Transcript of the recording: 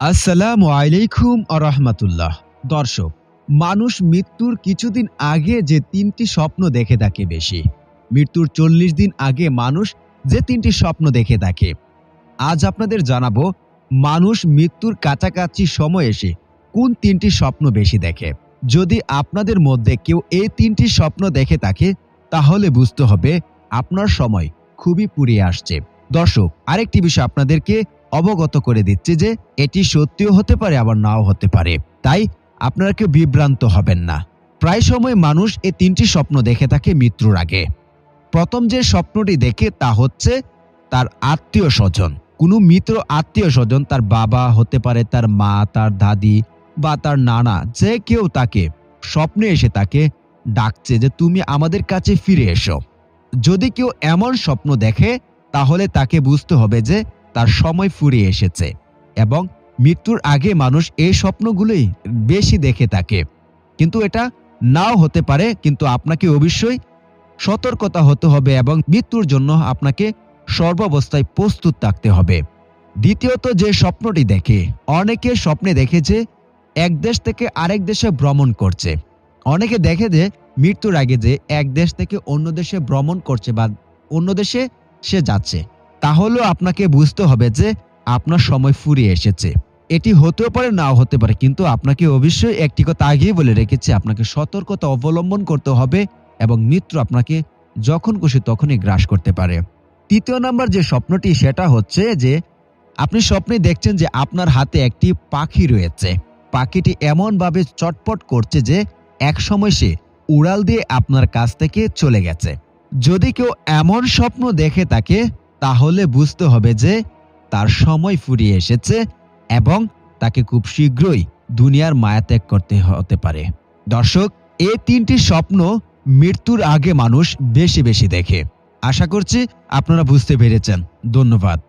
আসসালামু আলাইকুম আরহামাতুল্লাহ দর্শক, মানুষ মৃত্যুর কিছুদিন আগে যে তিনটি স্বপ্ন দেখে থাকে বেশি, মৃত্যুর চল্লিশ দিন আগে মানুষ যে তিনটি স্বপ্ন দেখে থাকে। আজ আপনাদের জানাব, মানুষ মৃত্যুর কাছাকাছি সময় এসে কোন তিনটি স্বপ্ন বেশি দেখে। যদি আপনাদের মধ্যে কেউ এই তিনটি স্বপ্ন দেখে থাকে, তাহলে বুঝতে হবে আপনার সময় খুবই পুড়িয়ে আসছে। দর্শক, আরেকটি বিষয় আপনাদেরকে অবগত করে দিচ্ছে যে এটি সত্যিও হতে পারে, আবার নাও হতে পারে। তাই আপনারা কেউ বিভ্রান্ত হবেন না। প্রায় সময় মানুষ এই তিনটি স্বপ্ন দেখে থাকে মৃত্যুর আগে। প্রথম যে স্বপ্নটি দেখে তা হচ্ছে তার আত্মীয় স্বজন। কোনো মিত্র আত্মীয় স্বজন তার বাবা হতে পারে, তার মা, তার দাদি বা তার নানা, যে কেউ তাকে স্বপ্নে এসে তাকে ডাকছে যে তুমি আমাদের কাছে ফিরে এসো। যদি কেউ এমন স্বপ্ন দেখে, তাহলে তাকে বুঝতে হবে যে তার সময় ফুরিয়ে এসেছে এবং মৃত্যুর আগে মানুষ এই স্বপ্নগুলোই বেশি দেখে থাকে। কিন্তু এটা নাও হতে পারে, কিন্তু আপনাকে অবশ্যই সতর্কতা হতে হবে এবং মৃত্যুর জন্য আপনাকে সর্বাবস্থায় প্রস্তুত থাকতে হবে। দ্বিতীয়ত, যে স্বপ্নটি দেখে, অনেকে স্বপ্নে দেখে যে এক দেশ থেকে আরেক দেশে ভ্রমণ করছে। অনেকে দেখে যে মৃত্যুর আগে যে এক দেশ থেকে অন্য দেশে ভ্রমণ করছে বা অন্য দেশে সে যাচ্ছে। তাহলেও আপনাকে বুঝতে হবে যে আপনার সময় ফুরিয়ে এসেছে। এটি হতেও পারে, নাও হতে পারে, কিন্তু আপনাকে অবশ্যই একটি কথা আগেই বলে রেখেছি, আপনাকে সতর্কতা অবলম্বন করতে হবে এবং মিত্র আপনাকে যখন খুশি তখনই গ্রাস করতে পারে। তৃতীয় নাম্বার যে স্বপ্নটি, সেটা হচ্ছে যে আপনি স্বপ্নে দেখছেন যে আপনার হাতে একটি পাখি রয়েছে। পাখিটি এমনভাবে চটপট করছে যে এক সময় সে উড়াল দিয়ে আপনার কাছ থেকে চলে গেছে। যদি কেউ এমন স্বপ্ন দেখে তাকে তাহলে বুঝতে হবে যে তার সময় ফুরিয়ে এসেছে এবং তাকে খুব শীঘ্রই দুনিয়ার মায়া ত্যাগ করতে হতে পারে। দর্শক, এ তিনটি স্বপ্ন মৃত্যুর আগে মানুষ বেশি বেশি দেখে। আশা করছি আপনারা বুঝতে পেরেছেন। ধন্যবাদ।